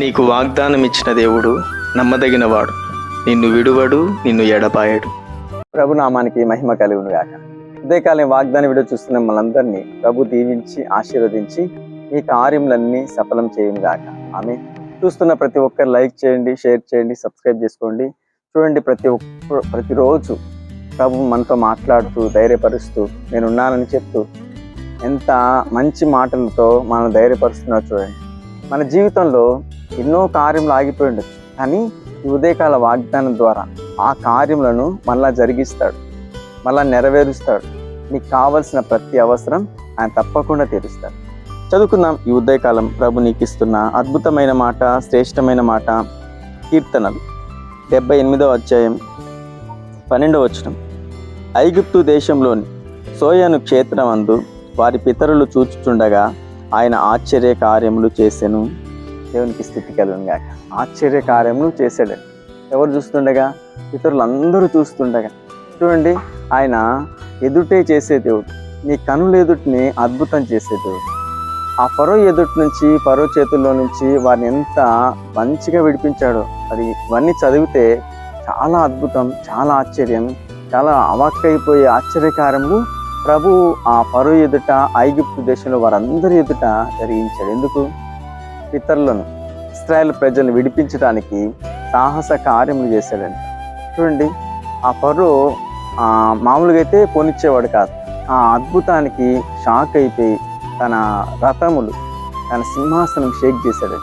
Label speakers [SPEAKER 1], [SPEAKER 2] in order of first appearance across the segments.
[SPEAKER 1] నీకు వాగ్దానం ఇచ్చిన దేవుడు నమ్మదగినవాడు. నిన్ను విడువడు నిన్ను ఎడపాయడు
[SPEAKER 2] ప్రభు నామానికి మహిమ కలుగును గాక. ఉదయకాలం వాగ్దాన వీడియో చూస్తున్న మనందరినీ ప్రభు దీవించి ఆశీర్వదించి మీ కార్యములన్నీ సఫలం చేయను గాక. ఆమె చూస్తున్న ప్రతి ఒక్కరు లైక్ చేయండి షేర్ చేయండి సబ్స్క్రైబ్ చేసుకోండి. చూడండి ప్రతి ఒక్క ప్రతిరోజు ప్రభు మనతో మాట్లాడుతూ ధైర్యపరుస్తూ నేనున్నానని చెప్తూ ఎంత మంచి మాటలతో మనం ధైర్యపరుస్తున్నా చూడండి. మన జీవితంలో ఎన్నో కార్యములు ఆగిపోయి ఉండొచ్చు కానీ ఉదయకాల వాగ్దానం ద్వారా ఆ కార్యములను మళ్ళా జరిగిస్తాడు. మళ్ళా నెరవేరుస్తాడు. నీకు కావలసిన ప్రతి అవసరం ఆయన తప్పకుండా తీరుస్తాడు. చదువుకుందాం ఈ ఉదయకాలం ప్రభు నీకు ఇస్తున్న అద్భుతమైన మాట శ్రేష్టమైన మాట కీర్తనలు. డెబ్బై ఎనిమిదవ అధ్యాయం పన్నెండవ వచనం. ఐగుప్తు దేశంలోని సోయను క్షేత్రమందు వారి పితరులు చూచుచుండగా ఆయన ఆశ్చర్య కార్యములు చేసెను. దేవునికి స్థితి కలుగుగాక ఆశ్చర్య కార్యములు చేశాడు ఎవరు చూస్తుండగా? ఇతరులు అందరూ చూస్తుండగా. చూడండి ఆయన ఎదుటే చేసే దేవుడు. నీ కనుల ఎదుటిని అద్భుతం చేసే దేవుడు. ఆ పరో ఎదుటి నుంచి పరో చేతుల్లో నుంచి వారిని ఎంత మంచిగా విడిపించాడో. అది ఇవన్నీ చదివితే చాలా అద్భుతం చాలా ఆశ్చర్యం చాలా అవాక్కైపోయే ఆశ్చర్యకారములు ప్రభు ఆ పరో ఎదుట ఐగిప్తు దేశంలో వారందరి ఎదుట జరిగించాడు. ఎందుకు? పితరులను ఇస్రాయల్ ప్రజలను విడిపించడానికి సాహస కార్యములు చేశాడంట చూడండి ఆ పరు మామూలుగా అయితే పోనిచ్చేవాడు కాదు. ఆ అద్భుతానికి షాక్ అయిపోయి తన రథములు తన సింహాసనం షేక్ చేశాడు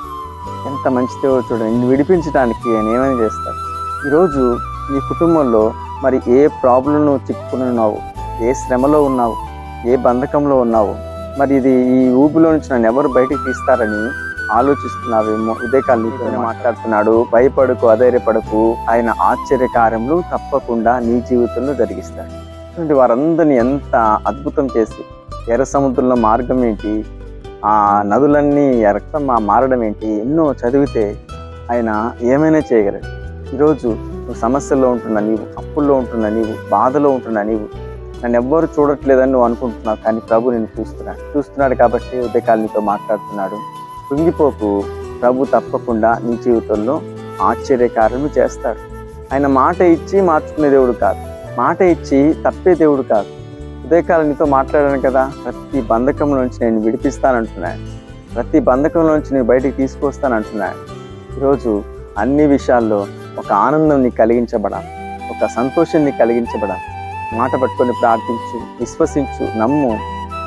[SPEAKER 2] ఎంత మంచిదో చూడండి నిన్ను విడిపించడానికి ఆయన ఏమైనా చేస్తాడు. ఈరోజు నీ కుటుంబంలో మరి ఏ ప్రాబ్లంను చిక్కుకుని ఉన్నావు ఏ శ్రమలో ఉన్నావు? ఏ బంధకంలో ఉన్నావు? మరి ఇది ఈ ఊబిలో నుంచి నన్ను ఎవరు బయటికి తీస్తారని ఆలోచిస్తున్నావేమో? ఇదే నీతోనే మాట్లాడుతున్నాడు. భయపడకు అధైర్యపడకు. ఆయన ఆశ్చర్య కార్యములు తప్పకుండా నీ జీవితంలో జరిగిస్తాడు చూడండి వారందరిని ఎంత అద్భుతం చేసి ఎర్ర సముద్రంలో మార్గం ఏంటి? ఆ నదులన్నీ రక్తం మారడం ఏంటి? ఎన్నో చదివితే ఆయన ఏమైనా చేయగలడు. ఈరోజు నువ్వు సమస్యల్లో ఉంటున్నా నీవు అప్పుల్లో ఉంటున్నా నీవు బాధలో ఉంటున్నా నీవు. నన్ను ఎవ్వరు చూడట్లేదని నువ్వు అనుకుంటున్నావు కానీ ప్రభు నేను చూస్తున్నాడు. చూస్తున్నాడు కాబట్టి ఉదయకాల నీతో మాట్లాడుతున్నాడు. కృంగిపోకు. ప్రభు తప్పకుండా నీ జీవితంలో ఆశ్చర్యకార్యము చేస్తాడు. ఆయన మాట ఇచ్చి మార్చుకునే దేవుడు కాదు. మాట ఇచ్చి తప్పే దేవుడు కాదు. ఉదయకాలం నీతో మాట్లాడాను కదా ప్రతి బంధకం నుంచి నేను విడిపిస్తానంటున్నాను ప్రతి బంధకం నుంచి నేను బయటికి తీసుకొస్తానంటున్నాను ఈరోజు అన్ని విషయాల్లో ఒక ఆనందం నీకు కలిగించబడాలి. ఒక సంతోషం నీకు కలిగించబడాలి. మాట పట్టుకొని ప్రార్థించు విశ్వసించు నమ్ము.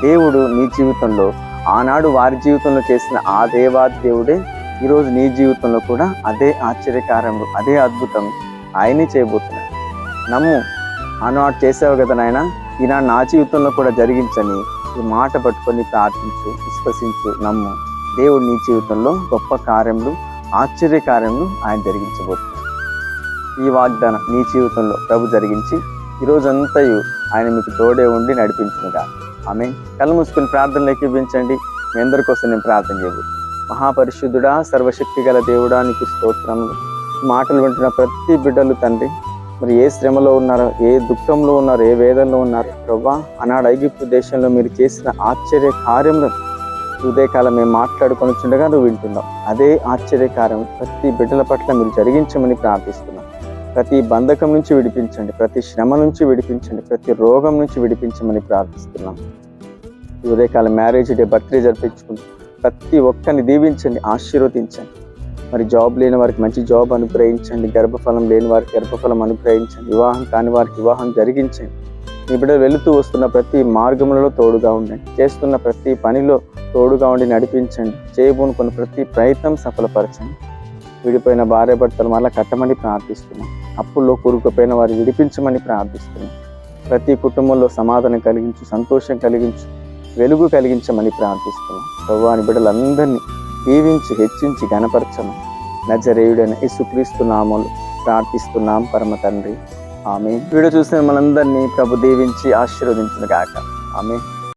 [SPEAKER 2] దేవుడు నీ జీవితంలో ఆనాడు వారి జీవితంలో చేసిన ఆ దేవాది దేవుడే ఈరోజు నీ జీవితంలో కూడా అదే ఆశ్చర్యకారము అదే అద్భుతం ఆయనే చేయబోతున్నాడు. నమ్ము ఆనాడు చేసావు కదా నాయన ఈనాడు నా జీవితంలో కూడా జరిగించని ఈ మాట పట్టుకొని ప్రార్థించు విశ్వసించు నమ్ము. దేవుడు నీ జీవితంలో గొప్ప కార్యములు ఆశ్చర్య కార్యములు ఆయన జరిగించబోతున్నాడు. ఈ వాగ్దానం నీ జీవితంలో ప్రభు జరిగించి ఈరోజంతయు ఆయన మీకు తోడే ఉండి నడిపించుకుంటారు ఆమె కళ్ళు మూసుకుని ప్రార్థనలు ఎక్కిపించండి. మీ అందరి కోసం నేను ప్రార్థన చేయబోతున్నాను. మహాపరిశుద్ధుడా సర్వశక్తి గల దేవుడా నీకు స్తోత్రములు. మాటలు వింటున్న ప్రతి బిడ్డలు తండ్రి మరి ఏ శ్రమలో ఉన్నారో ఏ దుఃఖంలో ఉన్నారో ఏ వేదంలో ఉన్నారో ప్రభా ఆనాడు ఐగిప్తు దేశంలో మీరు చేసిన ఆశ్చర్య కార్యములను ఉదయకాలం మేము మాట్లాడుకొని చుండగా నువ్వు వింటున్నావు. అదే ఆశ్చర్యకారం ప్రతి బిడ్డల పట్ల మీరు జరిగించమని ప్రార్థిస్తున్నాం. ప్రతి బంధకం నుంచి విడిపించండి ప్రతి శ్రమ నుంచి విడిపించండి ప్రతి రోగం నుంచి విడిపించమని ప్రార్థిస్తున్నాం. ఈ మ్యారేజ్ డే బర్త్డే జరిపించుకుంటూ ప్రతి ఒక్కరిని దీవించండి ఆశీర్వదించండి. మరి జాబ్ లేని వారికి మంచి జాబ్ అనుగ్రహించండి గర్భఫలం లేని వారికి గర్భఫలం అనుగ్రహించండి వివాహం కాని వారికి వివాహం జరిగించండి. మీ బిడ్డ వెళుతూ వస్తున్న ప్రతి మార్గములలో తోడుగా ఉండండి చేస్తున్న ప్రతి పనిలో తోడుగా ఉండి నడిపించండి చేయబోనుకున్న ప్రతి ప్రయత్నం సఫలపరచండి. విడిపోయిన భార్య భర్తలు మళ్ళీ కట్టమని ప్రార్థిస్తున్నాం. అప్పుల్లో కూరుకుపోయిన వారు విడిపించమని ప్రార్థిస్తున్నాం. ప్రతి కుటుంబంలో సమాధానం కలిగించు సంతోషం కలిగించు వెలుగు కలిగించమని ప్రార్థిస్తున్నాం. ప్రభువాని బిడ్డలందరినీ దీవించి హెచ్చించి గణపరచము నజరేయుడైన యేసుక్రీస్తు నామలు ప్రార్థిస్తున్నాం. పరమ తండ్రి. ఆమె వీడియో చూసిన మనందరినీ ప్రభు దీవించి ఆశీర్వదించిన గాక. ఆమె